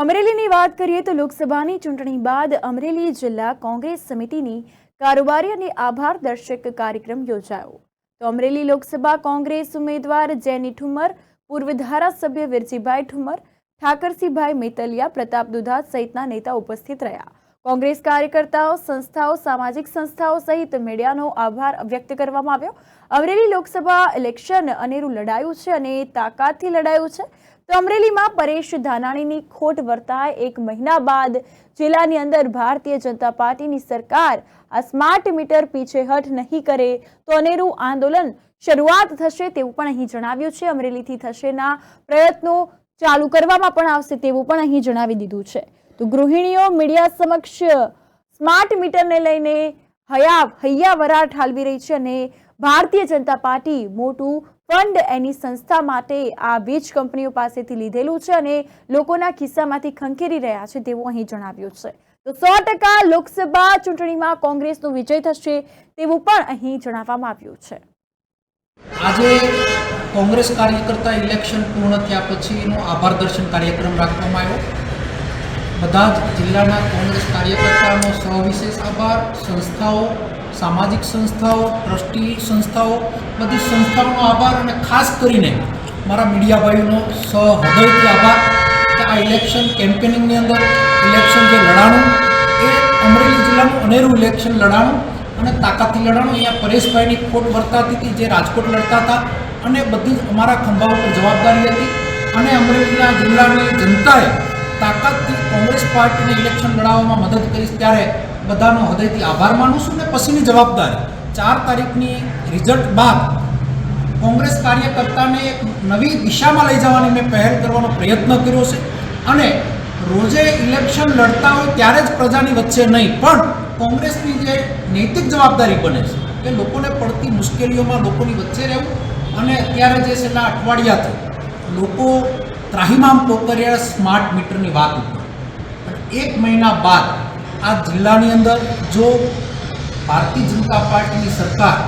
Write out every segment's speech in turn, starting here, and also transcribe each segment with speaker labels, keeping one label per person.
Speaker 1: અમરેલીની વાત કરીએ તો લોકસભાની ચૂંટણી બાદ અમરેલી જિલ્લા કોંગ્રેસ સમિતિની કારોબારી અને આભાર દર્શક કાર્યક્રમ યોજાયો. તો અમરેલી લોકસભા કોંગ્રેસ ઉમેદવાર જેની ઠુમર, પૂર્વ ધારાસભ્ય વિરજીભાઈ ઠુમર, ઠાકરસિંહભાઈ મેતલિયા, પ્રતાપ દુધા સહિતના નેતા ઉપસ્થિત રહ્યા. કોંગ્રેસ કાર્યકર્તાઓ, સંસ્થાઓ, સામાજિક સંસ્થાઓ સહિત મીડિયાનો આભાર વ્યક્ત કરવામાં આવ્યો. અમરેલી લોકસભા ઇલેક્શન અનેરું લડાયું છે અને તાકાતથી લડાયું છે. તો અમરેલીમાં પરેશ ધાનાણીની ખોટ વર્તાય એક મહિના બાદ જિલ્લાની અંદર ભારતીય જનતા પાર્ટીની સરકાર આ સ્માર્ટ મીટર પીછેહઠ નહીં કરે તો અનેરું આંદોલન શરૂઆત થશે તેવું પણ અહીં જણાવ્યું છે. અમરેલીથી થશેના પ્રયત્નો ચાલુ કરવામાં પણ આવશે તેવું પણ અહીં જણાવી દીધું છે. તો ગૃહિણીઓ મીડિયા સમક્ષ સ્માર્ટ મીટરને લઈને હયા હૈયા વરાળ ઠાલવી રહી છે અને ભારતીય જનતા પાર્ટી મોટું ફંડ એની સંસ્થા માટે આ વીજ કંપનીઓ પાસેથી લીધેલું છે અને લોકોના ખિસ્સામાંથી ખંખેરી રહ્યા છે તેવું અહીં જણાવ્યું છે. તો સો ટકા લોકસભા ચૂંટણીમાં કોંગ્રેસનો વિજય થશે તેવું પણ અહીં જણાવવામાં આવ્યું છે.
Speaker 2: આજે કોંગ્રેસ કાર્યકર્તા ઇલેક્શન પૂર્ણ થયા પછીનો આભાર દર્શન કાર્યક્રમ રાખવામાં આવ્યો. બધા જ જિલ્લાના કોંગ્રેસ કાર્યકર્તાનો સવિશેષ આભાર. સંસ્થાઓ, સામાજિક સંસ્થાઓ, ટ્રસ્ટી સંસ્થાઓ, બધી સંસ્થાઓનો આભાર અને ખાસ કરીને મારા મીડિયા ભાઈઓનો સહૃદયથી આભાર કે આ ઇલેક્શન કેમ્પેનિંગની અંદર ઇલેક્શન જે લડાણું, એ અમરેલી જિલ્લાનું અનેરું ઇલેક્શન લડાણું અને તાકાતથી લડાણું. અહીંયા પરેશભાઈની ખોટ વર્તાતી હતી, જે રાજકોટ લડતા હતા અને બધી અમારા ખંભા ઉપર જવાબદારી હતી અને અમરેલીના જિલ્લાની જનતાએ તાકાતથી કોંગ્રેસ પાર્ટીને ઇલેક્શન લડાવવામાં મદદ કરીશ ત્યારે બધાનો હૃદયથી આભાર માનું છું ને પછીની જવાબદારી. ચાર તારીખની રિઝલ્ટ બાદ કોંગ્રેસ કાર્યકર્તાને એક નવી દિશામાં લઈ જવાની મેં પહેલ કરવાનો પ્રયત્ન કર્યો છે અને રોજે ઇલેક્શન લડતા હોય ત્યારે જ પ્રજાની વચ્ચે નહીં, પણ કોંગ્રેસની જે નૈતિક જવાબદારી બને છે કે લોકોને પડતી મુશ્કેલીઓમાં લોકોની વચ્ચે રહેવું અને અત્યારે જે છેલ્લા અઠવાડિયાથી લોકો ત્રાહિમામ પોકરિયા સ્માર્ટ મીટરની વાત ઉપર. પણ એક મહિના બાદ આ જિલ્લાની અંદર જો ભારતીય જનતા પાર્ટીની સરકાર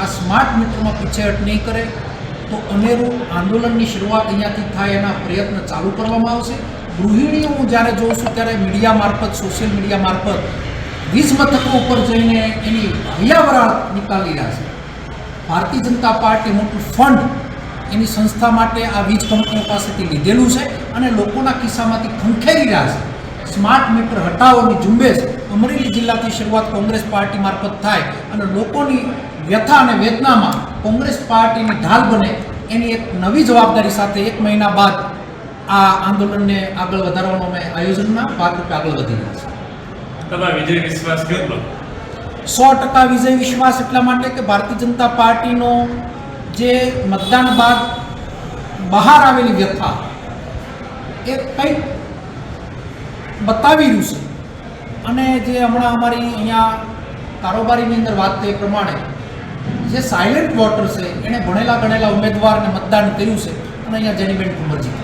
Speaker 2: આ સ્માર્ટ મીટરમાં પીછેહટ નહીં કરે, તો અનેરું આંદોલનની શરૂઆત અહીંયાથી થાય એના પ્રયત્ન ચાલુ કરવામાં આવશે. ગૃહિણીઓ હું જ્યારે જોઉં છું ત્યારે મીડિયા મારફત, સોશિયલ મીડિયા મારફત વીજ મથકો ઉપર જઈને એની હૈયાવરાળ નીકાળી રહ્યા છે. ભારતીય જનતા પાર્ટી મોટું ફંડ એની સંસ્થા માટે આ વીજ કંપનીઓ પાસેથી લીધેલું છે અને લોકોના ખિસ્સામાંથી ખંખેરી રહ્યા છે. સ્માર્ટ મીટર હટાવોની ઝુંબેશ અમરેલી જિલ્લાથી શરૂઆત કોંગ્રેસ પાર્ટી મારફત થાય અને લોકોની વ્યથા અને વેદનામાં કોંગ્રેસ પાર્ટીની ઢાલ બને એની એક નવી જવાબદારી સાથે એક મહિના બાદ આ આંદોલનને આગળ વધારવાનો અમે આયોજનમાં ભાગરૂપે આગળ વધી રહ્યા છે
Speaker 3: તમારા વિજય વિશ્વાસ
Speaker 2: સો ટકા વિજય વિશ્વાસ એટલા માટે કે ભારતીય જનતા પાર્ટીનો જે મતદાન બાદ બહાર આવેલી વ્યથા એ કંઈક બતાવી રહ્યું છે. અને જે હમણાં અમારી અહીંયા કારોબારીની અંદર વાત થઈ પ્રમાણે જે સાયલેન્ટ વોટર છે એણે ભણેલા ગણેલા ઉમેદવારને મતદાન કર્યું છે અને અહીંયા જેનીબેન કુંવરજી